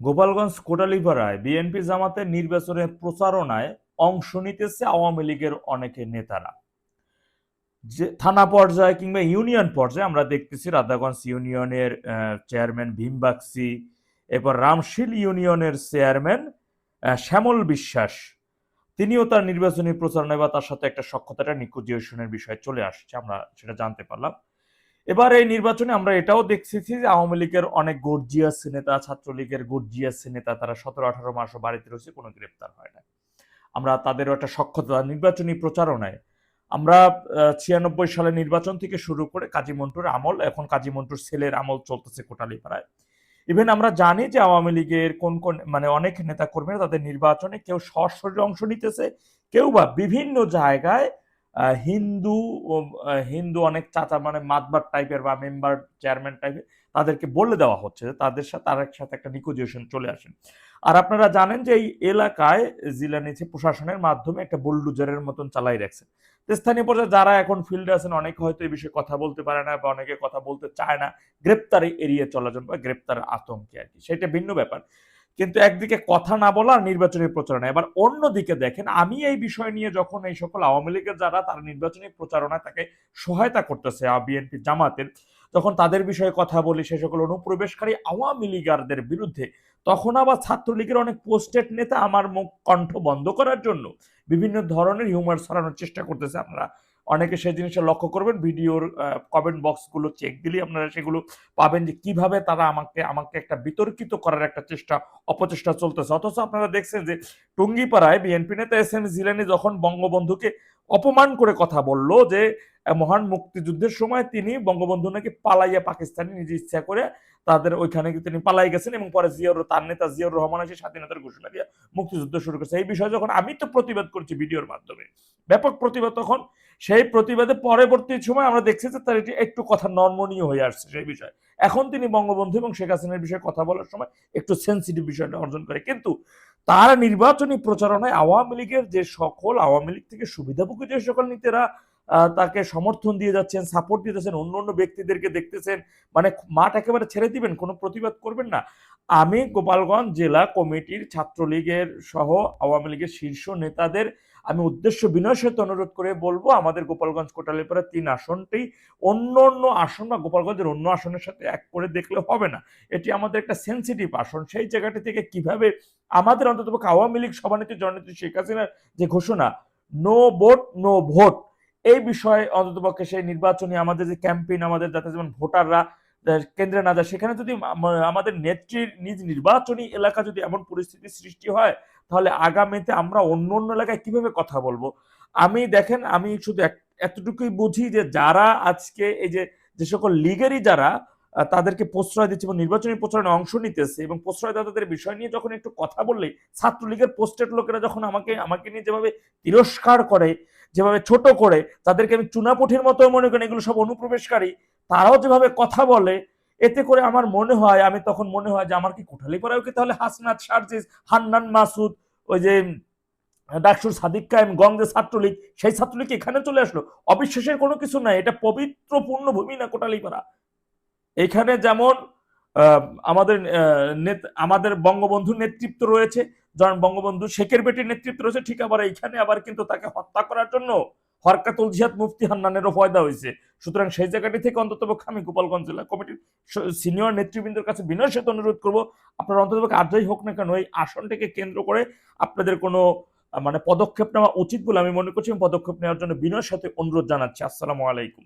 Gopalganj কোটালীপাড়ায় BNP জামাতের নির্বাচনের প্রচারণায় অংশ নিতেছে আওয়ামী লীগের অনেকে নেতারা। যে থানা পর্যায়ে কিংবা ইউনিয়ন পর্যায়ে আমরা দেখতেছি রাধাগঞ্জ ইউনিয়নের চেয়ারম্যান ভীম বাগচি এরপর রামশীল ইউনিয়নের চেয়ারম্যান শ্যামল বিশ্বাস। তিনিও তার নির্বাচনী প্রচারণায় বা তার সাথে একটা সক্ষতাটা নিকোজিয়েশনের বিষয়ে চলে আসছে, আমরা সেটা জানতে পারলাম। এবার এই নির্বাচনে আমরা এটাও দেখছি যে আওয়ামী লীগের অনেক গর্জিয়াস নেতা, ছাত্রলীগের গর্জিয়াস নেতা, তারা সতেরো, আঠারো মাসও বাড়িতে রয়েছে, কোনো গ্রেপ্তার হয় না। আমরা তাদেরও একটা সক্ষতা, নির্বাচনী প্রচারণায়। আমরা ছিয়ানব্বই সালে নির্বাচন থেকে শুরু করে কাজী মন্টুর আমল, এখন কাজী মন্টুর ছেলের আমল চলতেছে কোটালীপাড়ায়। ইভেন আমরা জানি যে আওয়ামী লীগের কোন কোন মানে অনেক নেতা কর্মীরা তাদের নির্বাচনে কেউ সরাসরি অংশ নিতেছে, কেউ বা বিভিন্ন জায়গায় হিন্দু হিন্দু অনেক চাচা মানে মাতবার টাইপের বা মেম্বার চেয়ারম্যান টাইপের তাদেরকে বলে দেওয়া হচ্ছে যে তাদের সাথে, তার সাথে একটা নিকোজিয়েশন চলে আসেন আর আপনারা জানেন যে এই এলাকায় জিলা নিচে প্রশাসনের মাধ্যমে একটা বুলডুজারের মতন চালাই রাখছে। স্থানীয় পর্যায়ে যারা এখন ফিল্ডে আছেন, অনেকে হয়তো এই বিষয়ে কথা বলতে পারে না বা অনেকে কথা বলতে চায় না। গ্রেপ্তারে এড়িয়ে জন্য বা গ্রেপ্তার আতঙ্কে আর কি। সেটা ভিন্ন ব্যাপার। কিন্তু একদিকে কথা না বলা নির্বাচনী প্রচারণা। এবার অন্যদিকে দেখেন, আমি এই বিষয় নিয়ে যখন এই সকল আওয়ামী লীগের যারা, তার নির্বাচনী প্রচারণায় তাকে সহায়তা করতেছে বিএনপি জামাতের, যখন তাদের বিষয়ে কথা বলি, সে সকল অনুপ্রবেশকারী আওয়ামী লীগারদের বিরুদ্ধে, তখন আবার ছাত্রলীগের অনেক পোস্টেড নেতা আমার মুখ কণ্ঠ বন্ধ করার জন্য বিভিন্ন ধরনের হিউমার ছড়ানোর চেষ্টা করতেছে আপনারা অনেকে সেই জিনিসটা লক্ষ্য করবেন, ভিডিওর কমেন্ট বক্সগুলো চেক দিলেই আপনারা সেগুলো পাবেন যে কীভাবে তারা আমাকে আমাকে একটা বিতর্কিত করার একটা চেষ্টা, অপচেষ্টা চলতেছে। অথচ আপনারা দেখছেন যে টুঙ্গিপাড়ায় বিএনপি নেতা এস এম জিলানি যখন বঙ্গবন্ধুকে অপমান করে কথা বলল যে মহান মুক্তিযুদ্ধের সময় তিনি বঙ্গবন্ধু নাকি পালাইয়া পাকিস্তানে নিজে ইচ্ছা করে তাদের ওইখানে তিনি পালাই গেছেন এবং পরে জিয়াউর, তার নেতা জিয়াউর রহমান এসে স্বাধীনতার ঘোষণা দিয়ে মুক্তিযুদ্ধ শুরু করেছে। এই বিষয়ে যখন আমি তো প্রতিবাদ করছি ভিডিওর মাধ্যমে। ব্যাপক প্রতিবাদ তখন। সেই প্রতিবাদে পরবর্তী সময় আমরা দেখছি যে তার এটি একটু কথা নর্মনীয় হয়ে আসছে সেই বিষয়ে। এখন তিনি বঙ্গবন্ধু এবং শেখ হাসিনার বিষয়ে কথা বলার সময় একটু সেন্সিটিভ বিষয়টা অর্জন করে। কিন্তু তার নির্বাচনী প্রচারণায় আওয়ামী লীগের যে সকল, আওয়ামী লীগ থেকে সুবিধাভোগী যে সকল নেতারা তাকে সমর্থন দিয়ে যাচ্ছেন সাপোর্ট দিয়ে যাচ্ছেন, অন্য অন্য ব্যক্তিদেরকে দেখতেছেন মানে মাঠ একেবারে ছেড়ে দিবেন, কোনো প্রতিবাদ করবেন না। আমি গোপালগঞ্জ জেলা কমিটির ছাত্রলীগের সহ আওয়ামী লীগের শীর্ষ নেতাদের আমি উদ্দেশ্য বিনয়ের সাথে অনুরোধ করে বলব, আমাদের গোপালগঞ্জ কোটালীপাড়া তিন আসনটি অন্য অন্য আসন বা গোপালগঞ্জের অন্য আসনের সাথে এক করে দেখলে হবে না। এটি আমাদের একটা সেন্সিটিভ আসন। সেই জায়গাটি থেকে কীভাবে আমাদের অন্তত আওয়ামী লীগ সভানেত্রী জননেত্রী শেখ হাসিনার যে ঘোষণা, নো ভোট নো ভোট এই বিষয়ে অন্ততপক্ষে সেই নির্বাচনী আমাদের যে ক্যাম্পেইন, আমাদের যাতে যেমন ভোটাররা কেন্দ্রে না যায়, সেখানে যদি আমাদের নেত্রীর নিজ নির্বাচনী এলাকা যদি এমন পরিস্থিতি সৃষ্টি হয় তাহলে আগামীতে আমরা অন্য অন্য এলাকায় কীভাবে কথা বলব? আমি দেখেন, আমি শুধু এতটুকুই বুঝি যে যারা আজকে এই যে যে সকল লিগেরই যারা তাদেরকে প্রশ্রয় দিচ্ছে এবং নির্বাচনী প্রচারণে অংশ নিতেছে এবং প্রশ্রয়দাতাদের বিষয় নিয়ে যখন একটু কথা বললেই ছাত্রলীগের পোস্টেড লোকেরা যখন আমাকে আমাকে নিয়ে যেভাবে তিরস্কার করে, যেভাবে ছোট করে, তাদেরকে আমি চুনাপুঠির মতো মনে করেন এগুলো সব অনুপ্রবেশকারী, তারাও যেভাবে কথা বলে এতে করে আমার মনে হয়, আমি তখন মনে হয় যে আমার কি কোঠালি পড়াও কি তাহলে হাসনাত, সার্জিস, হান্নান, মাসুদ, ওই যে ডাকসুর সাদিক কায়েম, গঙ্গে ছাত্রলীগ, সেই ছাত্রলীগ এখানে চলে আসলো। অবিশ্বাসের কোনো কিছু নাই, এটা পবিত্র পূর্ণভূমি না কোটালীপাড়া এখানে যেমন আমাদের আমাদের বঙ্গবন্ধুর নেতৃত্ব রয়েছে, যেমন বঙ্গবন্ধু শেখের বেটির নেতৃত্ব রয়েছে, ঠিক আবার এইখানে আবার কিন্তু তাকে হত্যা করার জন্য হরকাতুল জিহাদ মুফতি হান্নানেরও ফয়দা হয়েছে। সুতরাং সেই জায়গাটি থেকে অন্ততপক্ষে আমি গোপালগঞ্জ জেলা কমিটির সিনিয়র নেতৃবৃন্দের কাছে বিনয় সাথে অনুরোধ করব, আপনারা অন্ততপক্ষে আর্দ্রই হোক না কেন, এই আসনটিকে কেন্দ্র করে আপনাদের কোনো মানে পদক্ষেপ নেওয়া উচিত বলে আমি মনে করছি পদক্ষেপ নেওয়ার জন্য বিনয়ের সাথে অনুরোধ জানাচ্ছি। আসসালামু আলাইকুম।